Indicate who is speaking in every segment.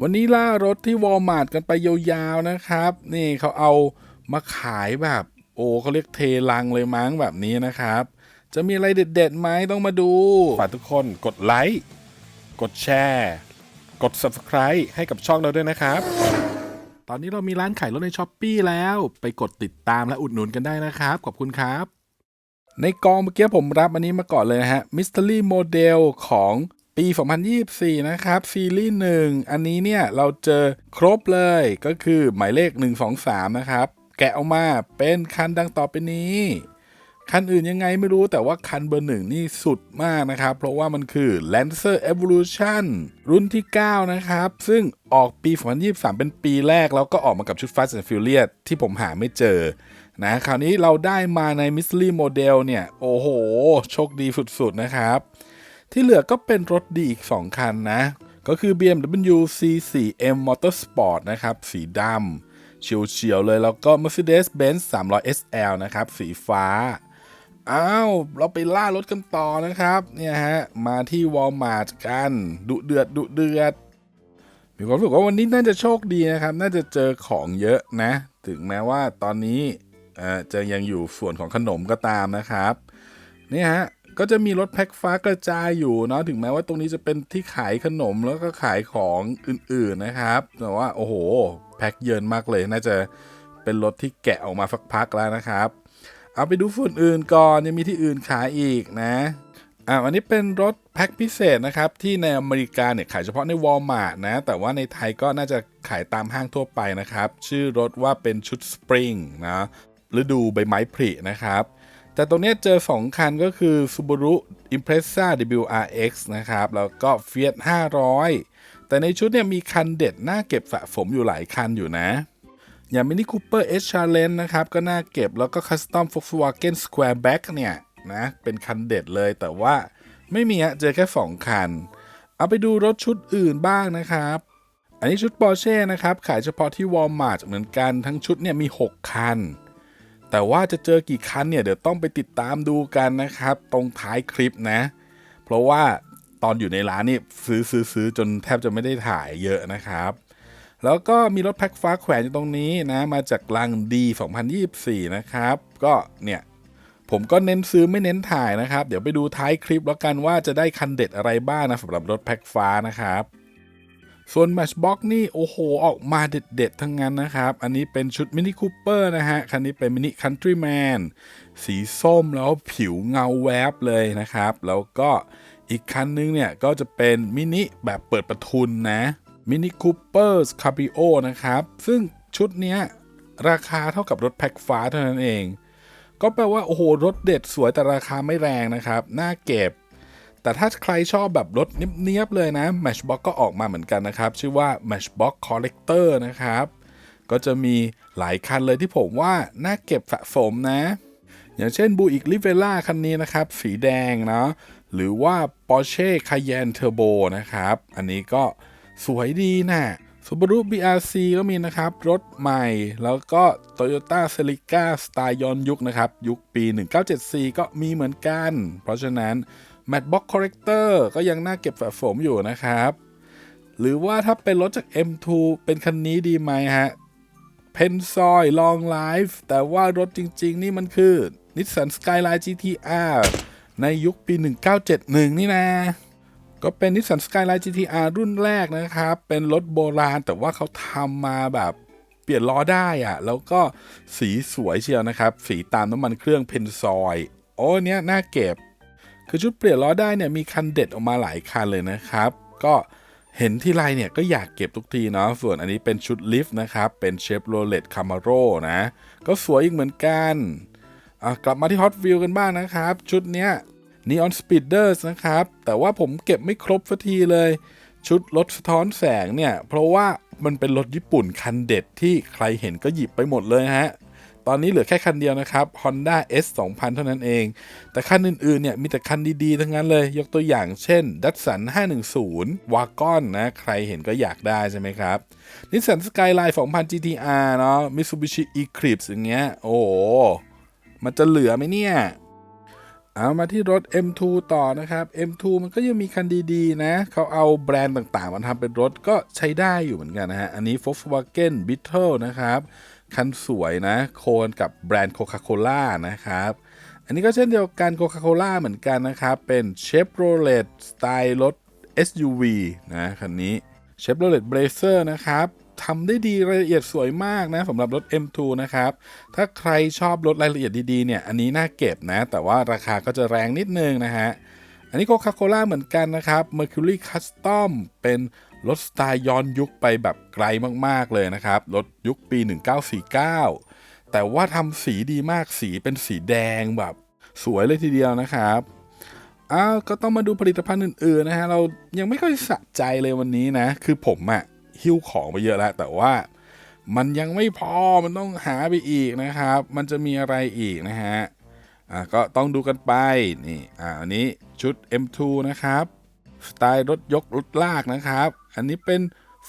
Speaker 1: วันนี้ล่ารถที่วอลมาร์ทกันไปยาวๆนะครับ นี่เขาเอามาขายแบบ โอ้เขาเรียกเทลังเลยมั้งแบบนี้นะครับ จะมีอะไรเด็ดๆไหมต้องมาดูฝากทุกคนกดไลค์กดแชร์กด Subscribe ให้กับช่องเราด้วยนะครับ ตอนนี้เรามีร้านขายรถในช้อปปีแล้วไปกดติดตามและอุดหนุนกันได้นะครับ ขอบคุณครับ ในกองเมื่อกี้ผมรับอันนี้มาก่อนเลยนะฮะ Mystery Model ของ ปี 2024 นะครับ ซีรีส์1อันนี้เนี่ยเราเจอครบเลยก็คือหมายเลข 123 นะครับ แกะออกมาเป็นคันดังต่อไปนี้ คันอื่นยังไงไม่รู้แต่ว่าคันเบอร์หนึ่งนี่สุดมากนะครับ เพราะว่ามันคือ Lancer Evolution รุ่นที่ 9 นะครับ ซึ่งออกปี 2023 เป็นปีแรก แล้วก็ออกมากับชุด Fast and Furious ที่ผมหาไม่เจอนะคราวนี้เราได้มาใน Mystery Model เนี่ย โอ้โห โชคดีสุดๆนะครับ ที่เหลือก็เป็นรถดีอีก 2 คันนะ ก็คือ BMW C4M Motorsport นะครับ สีดำเฉียวๆเลยแล้วก็ Mercedes-Benz 300 SL นะครับ สีฟ้า อ้าว เราไปล่ารถกันต่อนะครับ เนี่ยฮะ มาที่ Walmart กัน ดุเดือด ดุเดือดมีความรู้สึกว่าวันนี้น่าจะโชคดีนะครับ น่าจะเจอของเยอะนะ ถึงแม้ว่าตอนนี้อ่อจะยังอยู่ส่วนของขนมก็ตามนะครับ นี่ฮะ ก็จะมีรถแพ็คฟ้ากระจายอยู่เนาะถึงแม้ว่าตรงนี้จะเป็นที่ขายขนมแล้วก็ขายของอื่นๆนะครับ แต่ว่าโอ้โห แพ็คเยินมากเลยน่าจะเป็นรถที่แกะออกมาสักพักแล้วนะครับ เอาไปดูฝุ่นอื่นก่อนยังมีที่อื่นขายอีกนะอ่าอันนี้เป็นรถแพ็คพิเศษนะครับ ที่ในอเมริกาเนี่ยขายเฉพาะในวอลมาร์ทนะ แต่ว่าในไทยก็น่าจะขายตามห้างทั่วไปนะครับ ชื่อรถว่าเป็นชุดสปริงนะฤดูใบไม้ผลินะครับ แต่ตรงนี้เจอ 2 คันก็คือ Subaru Impreza WRX นะครับ แล้วก็ Fiat 500 แต่ในชุดเนี่ยมีคันเด็ดน่าเก็บสะสมอยู่หลายคันอยู่นะ อย่าง Mini Cooper S Challenge นะครับ ก็น่าเก็บแล้วก็ Custom Volkswagen Squareback เนี่ยนะ เป็นคันเด็ดเลยแต่ว่าไม่มีอะเจอแค่ 2 คัน เอาไปดูรถชุดอื่นบ้างนะครับ อันนี้ชุด Porsche นะครับ ขายเฉพาะที่ Walmart เหมือนกันทั้งชุดเนี่ยมี 6 คัน แต่ว่าจะเจอกี่คันเนี่ยเดี๋ยวต้องไปติดตามดูกันนะครับ ตรงท้ายคลิปนะ เพราะว่าตอนอยู่ในร้านนี่ซื้อซื้อซื้อจนแทบจะไม่ได้ถ่ายเยอะนะครับ แล้วก็มีรถแพ็คฟ้าแขวนอยู่ตรงนี้นะ มาจากลังดี2024 นะครับ ก็เนี่ยผมก็เน้นซื้อไม่เน้นถ่ายนะครับ เดี๋ยวไปดูท้ายคลิปแล้วกันว่าจะได้คันเด็ดอะไรบ้างนะสำหรับรถแพ็คฟ้านะครับ ส่วน Matchbox นี่โอ้โห ออกมาเด็ดๆ ทั้งนั้นนะครับ อันนี้เป็นชุด Mini Cooper นะฮะ คันนี้เป็น Mini Countryman สีส้มแล้วผิวเงาแวบเลยนะครับ แล้วก็อีกคันนึงเนี่ย ก็จะเป็นมินิแบบเปิดประทุนนะ Mini Cooper Cabrio นะครับ ซึ่งชุดเนี้ยราคาเท่ากับรถแพ็คฟ้าเท่านั้นเอง ก็แปลว่า โอ้โห รถเด็ดสวยแต่ราคาไม่แรงนะครับ น่าเก็บ แต่ถ้าใครชอบแบบรถเนียบๆเลยนะ Matchbox ก็ออกมาเหมือนกันนะครับ ชื่อว่า Matchbox Collector นะครับ ก็จะมีหลายคันเลยที่ผมว่า น่าเก็บสะสมนะ อย่างเช่น Buick Rivera คันนี้นะครับ สีแดงเนาะหรือว่า Porsche Cayenne Turbo นะครับ อันนี้ก็สวยดีนะ Subaru BRZ ก็มีนะครับ รถใหม่ แล้วก็ Toyota Celica สไตล์ย้อนยุคนะครับ ยุคปี 1974 ก็มีเหมือนกัน เพราะฉะนั้น Matchbox Corrector ก็ยังน่าเก็บสะสมอยู่นะครับ หรือว่าถ้าเป็นรถจาก M2 เป็นคันนี้ดีไหมฮะเพนซอย Long Life แต่ว่ารถจริง ๆ นี่มันคือ Nissan Skyline GTR ในยุคปี 1971 นี่นะ ก็เป็น Nissan Skyline GTR รุ่นแรกนะครับ เป็นรถโบราณแต่ว่าเขาทำมาแบบเปลี่ยนล้อได้อะแล้วก็สีสวยเชียวนะครับ สีตามน้ำมันเครื่องเพนซอย โอ้เนี้ยน่าเก็บ คือชุดเปลี่ยนล้อได้เนี่ยมีคันเด็ดออกมาหลายคันเลยนะครับ ก็เห็นที่ไรเนี่ยก็อยากเก็บทุกทีเนาะส่วนอันนี้เป็นชุดลิฟต์นะครับ เป็นเชฟโรเลตคามาโรนะ ก็สวยอีกเหมือนกันอะกลับมาที่ Hot Wheel กันบ้างนะครับ ชุดเนี้ย Neon Speeders นะครับ แต่ว่าผมเก็บไม่ครบสักทีเลย ชุดรถสะท้อนแสงเนี่ย เพราะว่ามันเป็นรถญี่ปุ่นคันเด็ดที่ใครเห็นก็หยิบไปหมดเลยฮะ ตอนนี้เหลือแค่คันเดียวนะครับ Honda S 2000 เท่านั้นเอง แต่คันอื่นๆเนี่ยมีแต่คันดีๆ ทั้งนั้นเลย ยกตัวอย่างเช่น Datsun 510 w a g o n นะ ใครเห็นก็อยากได้ใช่ไหมครับ Nissan Skyline 2000 GTR เนาะ Mitsubishi Eclipse อย่างเงี้ย โอ้โห มันจะเหลือไหมเนี่ยเอามาที่รถ M2 ต่อนะครับ M2 มันก็ยังมีคันดีๆ นะ เขาเอาแบรนด์ต่างๆ มาทำเป็นรถก็ใช้ได้อยู่เหมือนกันนะฮะ อันนี้ Volkswagen Beetle นะครับ คันสวยนะ โคนกับแบรนด์ Coca-Cola นะครับ อันนี้ก็เช่นเดียวกัน Coca-Cola เหมือนกันนะครับ เป็น Chevrolet สไตล์รถ SUV นะคันนี้ Chevrolet Blazer นะครับทำได้ดีรายละเอียดสวยมากนะสำหรับรถ M2 นะครับ ถ้าใครชอบรถรายละเอียดดีๆเนี่ย อันนี้น่าเก็บนะ แต่ว่าราคาก็จะแรงนิดนึงนะฮะ อันนี้โคคาโคล่าเหมือนกันนะครับ Mercury Custom เป็น รถสไตล์ย้อนยุคไปแบบไกลมากๆเลยนะครับ รถยุคปี 1949 แต่ว่าทำสีดีมากสีเป็นสีแดงแบบสวยเลยทีเดียวนะครับอ้าวก็ต้องมาดูผลิตภัณฑ์อื่นๆนะฮะ เรายังไม่ค่อยสะใจเลยวันนี้นะ คือผมอะหิ้วของไปเยอะแล้ว แต่ว่ามันยังไม่พอมันต้องหาไปอีกนะครับ มันจะมีอะไรอีกนะฮะอะก็ต้องดูกันไปนี่อ่าอันนี้ชุด M2 นะครับ สไตล์รถยกรถลากนะครับ อันนี้เป็น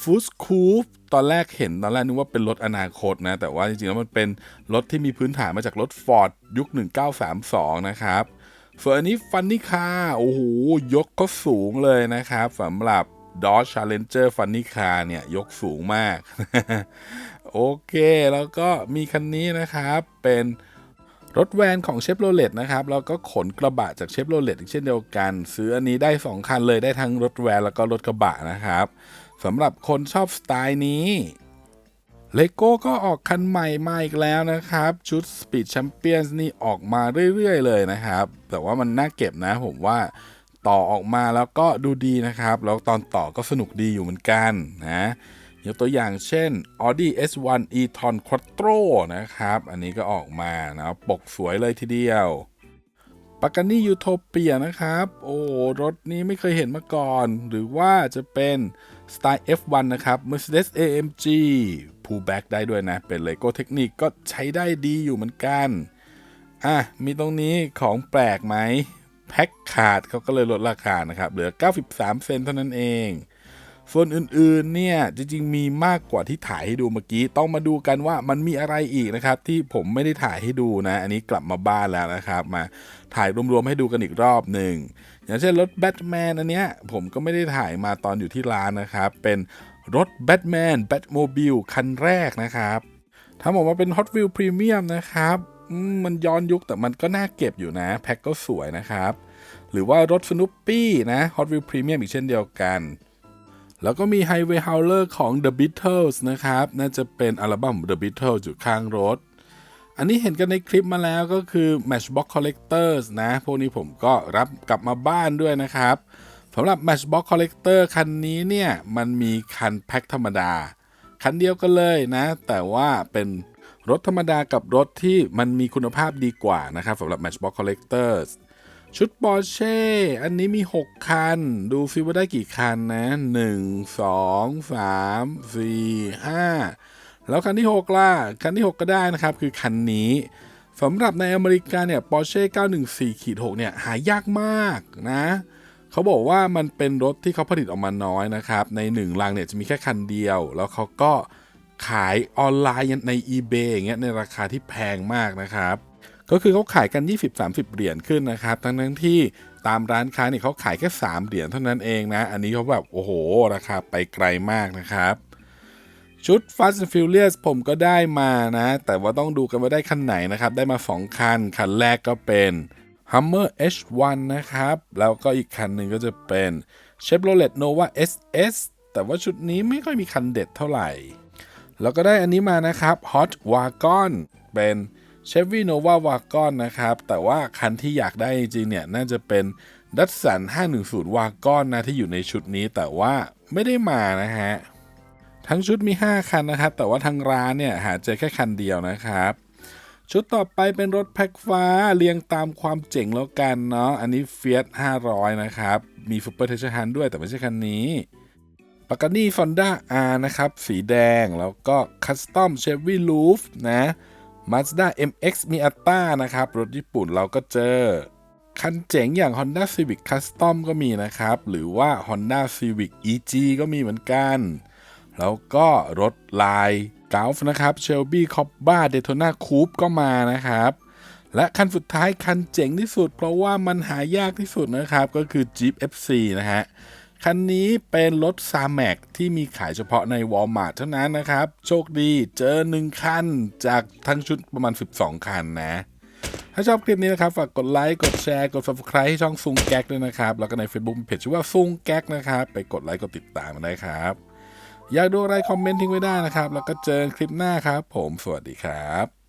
Speaker 1: ฟูสคูฟตอนแรกเห็นตอนแรกนึกว่าเป็นรถอนาคตนะ แต่ว่าจริงๆแล้วมันเป็นรถที่มีพื้นฐานมาจากรถ Ford ยุค 1932 นะครับส่วนอันนี้ฟันนี่คาโอ้โห ยกก็สูงเลยนะครับสำหรับ Dodge Challenger Funny Car เนี่ย ยกสูงมาก โอเค แล้วก็มีคันนี้นะครับ เป็น รถแวนของเชฟโรเลตนะครับแล้วก็ขนกระบะจากเชฟโรเลตอีกเช่นเดียวกัน ซื้ออันนี้ได้ 2 คันเลยได้ทั้งรถแวนแล้วก็รถกระบะนะครับสำหรับคนชอบสไตล์นี้เลโก้ก็ออกคันใหม่มาอีกแล้วนะครับ ชุด Speed Champions นี่ออกมาเรื่อยๆ เลยนะครับ แต่ว่ามันน่าเก็บนะผมว่าต่อออกมาแล้วก็ดูดีนะครับ แล้วตอนต่อก็สนุกดีอยู่เหมือนกันนะ ยกตัวอย่างเช่น Audi S1 e-tron Quattro นะครับ อันนี้ก็ออกมานะปกสวยเลยทีเดียวปากานี่ยูโทเปียนะครับ โอ้รถนี้ไม่เคยเห็นมาก่อน หรือว่าจะเป็นสไตล์ F1 นะครับ Mercedes AMG pullback ได้ด้วยนะ เป็น Lego Technic ก็ใช้ได้ดีอยู่เหมือนกัน อะ มีตรงนี้ของแปลกไหม แพ็คขาดเขาก็เลยลดราคานะครับ เหลือ 93 เซนเท่านั้นเอง ส่วนอื่นๆเนี่ยจริงๆมีมากกว่าที่ถ่ายให้ดูเมื่อกี้ต้องมาดูกันว่ามันมีอะไรอีกนะครับ ที่ผมไม่ได้ถ่ายให้ดูนะ อันนี้กลับมาบ้านแล้วนะครับ มาถ่ายรวมๆให้ดูกันอีกรอบหนึ่งอย่างเช่นรถแบทแมนอันเนี้ยผมก็ไม่ได้ถ่ายมาตอนอยู่ที่ร้านนะครับ เป็นรถแบทแมนแบทโมบิลคันแรกนะครับทำออกมาเป็น Hot Wheel Premium นะครับมมันย้อนยุคแต่มันก็น่าเก็บอยู่นะ แพ็คก็สวยนะครับ หรือว่ารถสนุปปี้นะ Hot Wheel Premium อีกเช่นเดียวกัน แล้วก็มี Highway Howler ของ The Beatles นะครับ น่าจะเป็นอัลบั้ม The Beatles อยู่ข้างรถ อันนี้เห็นกันในคลิปมาแล้วก็คือ Matchbox Collectors นะ พวกนี้ผมก็รับกลับมาบ้านด้วยนะครับสำหรับ Matchbox Collector คันนี้เนี่ย มันมีคันแพ็คธรรมดา คันเดียวกันเลยนะ แต่ว่าเป็นรถธรรมดากับรถที่มันมีคุณภาพดีกว่านะครับสำหรับ Matchbox Collectors ชุด Porsche อันนี้มี 6 คัน ดูซิว่าได้กี่คันนะ 1 2 3 4 5 แล้วคันที่ 6 ล่ะ คันที่ 6 ก็ได้นะครับ คือคันนี้สำหรับในอเมริกาเนี่ย Porsche 914ขีด6เนี่ยหายากมากนะ เขาบอกว่ามันเป็นรถที่เขาผลิตออกมาน้อยนะครับ ในหนึ่งลังเนี่ยจะมีแค่คันเดียว แล้วเขาก็ขายออนไลน์ใน eBay อย่างเงี้ยในราคาที่แพงมากนะครับ ก็คือเขาขายกัน 20-30 เหรียญขึ้นนะครับ ทั้งทั้งที่ตามร้านค้าเนี่ยเขาขายแค่ 3 เหรียญเท่านั้นเองนะ อันนี้เขาแบบโอ้โห ราคาไปไกลมากนะครับชุด Fast and Furious ผมก็ได้มานะ แต่ว่าต้องดูกันว่าได้คันไหนนะครับ ได้มา 2 คัน คันแรกก็เป็น Hummer H1 นะครับ แล้วก็อีกคันหนึ่งก็จะเป็น Chevrolet Nova SS แต่ว่าชุดนี้ไม่ค่อยมีคันเด็ดเท่าไหร่ แล้วก็ได้อันนี้มานะครับ Hot Wagon เป็น Chevy Nova Wagon นะครับ แต่ว่าคันที่อยากได้จริงเนี่ย น่าจะเป็น Datsun 510 Wagon นะที่อยู่ในชุดนี้แต่ว่าไม่ได้มานะฮะ ทั้งชุดมี 5 คันนะครับ แต่ว่าทางร้านเนี่ยหาเจอแค่คันเดียวนะครับ ชุดต่อไปเป็นรถแพ็คฟ้าเรียงตามความเจ๋งแล้วกันเนาะอันนี้ Fiat 500 นะครับ มี Super t e c h a n ด้วยแต่ไม่ใช่คันนี้ปากานี่ฟอนด้า R นะครับ สีแดงแล้วก็ Custom Chevy Roof นะ Mazda MX Miata นะครับ รถญี่ปุ่นเราก็เจอ คันเจ๋งอย่าง Honda Civic Custom ก็มีนะครับ หรือว่า Honda Civic EG ก็มีเหมือนกัน แล้วก็รถลาย Golf นะครับ Shelby Cobra Daytona Coupe ก็มานะครับ และคันสุดท้ายคันเจ๋งที่สุด เพราะว่ามันหายากที่สุดนะครับ ก็คือ Jeep FC นะฮะ คันนี้เป็นรถซาแม็กที่มีขายเฉพาะใน Walmart เท่านั้นนะครับ โชคดีเจอ 1 คัน จากทั้งชุดประมาณ 12 คันนะ ถ้าชอบคลิปนี้นะครับ ฝากกดไลค์ กดแชร์ กด subscribe ให้ช่องซุงแก๊กด้วยนะครับ แล้วก็ใน Facebook เพจชื่อว่าซุงแก๊กนะครับ ไปกดไลค์ กดติดตามกันได้ครับ อยากดูอะไรคอมเมนต์ทิ้งไว้ได้นะครับ แล้วก็เจอคลิปหน้าครับ ผม สวัสดีครับ